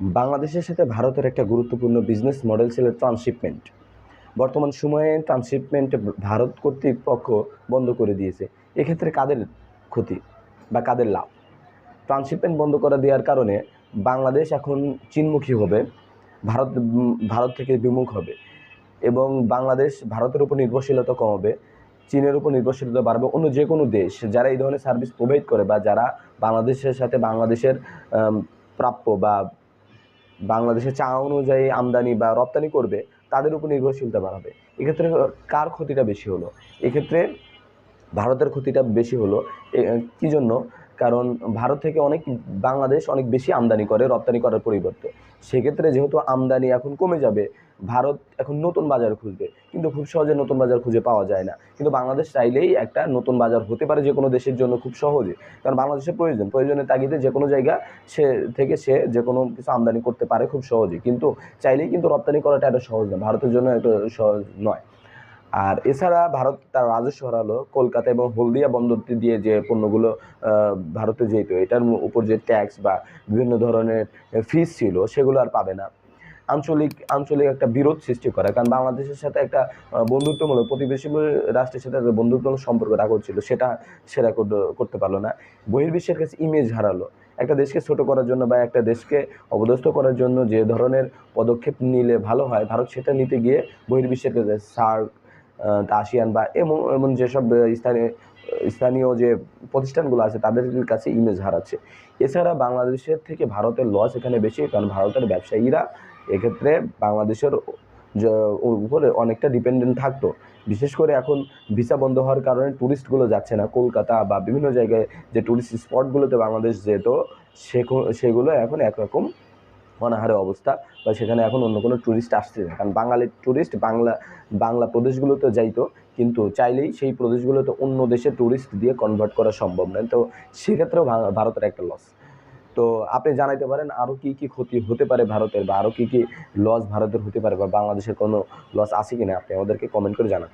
বাংলাদেশের সাথে ভারতের একটা গুরুত্বপূর্ণ বিজনেস মডেল ছিল ট্রান্সশিপমেন্ট বর্তমান সময়ে ট্রান্সশিপমেন্ট ভারত কর্তৃপক্ষ বন্ধ করে দিয়েছে। এক্ষেত্রে কাদের ক্ষতি বা কাদের লাভ? ট্রান্সশিপমেন্ট বন্ধ করে দেওয়ার কারণে বাংলাদেশ এখন চীনমুখী হবে, ভারত ভারত থেকে বিমুখ হবে এবং বাংলাদেশ ভারতের উপর নির্ভরশীলতা কমাবে, চীনের উপর নির্ভরশীলতা বাড়বে, অন্য যে কোনো দেশ যারা এই ধরনের সার্ভিস প্রোভাইড করে বা যারা বাংলাদেশের সাথে বাংলাদেশের প্রাপ্য বা বাংলাদেশের চা অনুযায়ী আমদানি বা রপ্তানি করবে, তাদের উপর নির্ভরশীলতা বাড়াবে। এক্ষেত্রে কার ক্ষতিটা বেশি হলো? এক্ষেত্রে ভারতের ক্ষতিটা বেশি হলো। কী জন্য? কারণ ভারত থেকে অনেক বাংলাদেশ অনেক বেশি আমদানি করে, রপ্তানি করার পরিবর্তে। সেক্ষেত্রে যেহেতু আমদানি এখন কমে যাবে, ভারত এখন নতুন বাজার খুঁজবে, কিন্তু খুব সহজে নতুন বাজার খুঁজে পাওয়া যায় না। কিন্তু বাংলাদেশ চাইলেই একটা নতুন বাজার হতে পারে যে কোনো দেশের জন্য খুব সহজে। কারণ বাংলাদেশের প্রয়োজন, প্রয়োজনের তাগিদে যে কোনো জায়গা সে থেকে সে যে কোনো কিছু আমদানি করতে পারে খুব সহজে। কিন্তু চাইলেই কিন্তু রপ্তানি করাটা এত সহজ না, ভারতের জন্য এত সহজ নয়। আর এছাড়া ভারত তার রাজস্ব হারালো। কলকাতা এবং হলদিয়া বন্দরটি দিয়ে যে পণ্যগুলো ভারতে যেত এটার উপর যে ট্যাক্স বা বিভিন্ন ধরনের ফিস ছিল, সেগুলো আর পাবে না। আঞ্চলিক আঞ্চলিক একটা বিরোধ সৃষ্টি করে। কারণ বাংলাদেশের সাথে একটা বন্ধুত্বমূলক, প্রতিবেশী রাষ্ট্রের সাথে বন্ধুত্বমূলক সম্পর্ক রাখা ছিল সেটা করতে- করতে পারল না। বহির্বিশ্বের কাছে ইমেজ হারালো। একটা দেশকে ছোট করার জন্য বা একটা দেশকে অবদস্থ করার জন্য যে ধরনের পদক্ষেপ নিলে ভালো হয়, ভারত সেটা নিতে গিয়ে বহির্বিশ্বের কাছে সার্ক আসিয়ান বা এমন এমন যেসব স্থানীয় স্থানীয় যে প্রতিষ্ঠানগুলো আছে, তাদের কাছে ইমেজ হারাচ্ছে। এছাড়া বাংলাদেশের থেকে ভারতের লস এখানে বেশি, কারণ ভারতের ব্যবসায়ীরা এক্ষেত্রে বাংলাদেশের উপরে অনেকটা ডিপেন্ডেন্ট থাকতো। বিশেষ করে এখন ভিসা বন্ধ হওয়ার কারণে ট্যুরিস্টগুলো যাচ্ছে না। কলকাতা বা বিভিন্ন জায়গায় যে ট্যুরিস্ট স্পটগুলোতে বাংলাদেশ যেত, সেখো- সেগুলো এখন একরকম অনাহারে অবস্থা বা সেখানে এখন অন্য কোনো ট্যুরিস্ট আসছে না। কারণ বাঙালি ট্যুরিস্ট বাংলা বাংলা প্রদেশগুলোতে যাইতো, কিন্তু চাইলেই সেই প্রদেশগুলোতে অন্য দেশে ট্যুরিস্ট দিয়ে কনভার্ট করা সম্ভব নয়। তো সেক্ষেত্রেও ভারতের একটা লস তো আপনি জানাইতে পারেন আরও কী কী ক্ষতি হতে পারে ভারতের বা আরও কী কী লস ভারতের হতে পারে বা বাংলাদেশের কোনো লস আছে কি না আপনি আমাদেরকে কমেন্ট করে জানাতে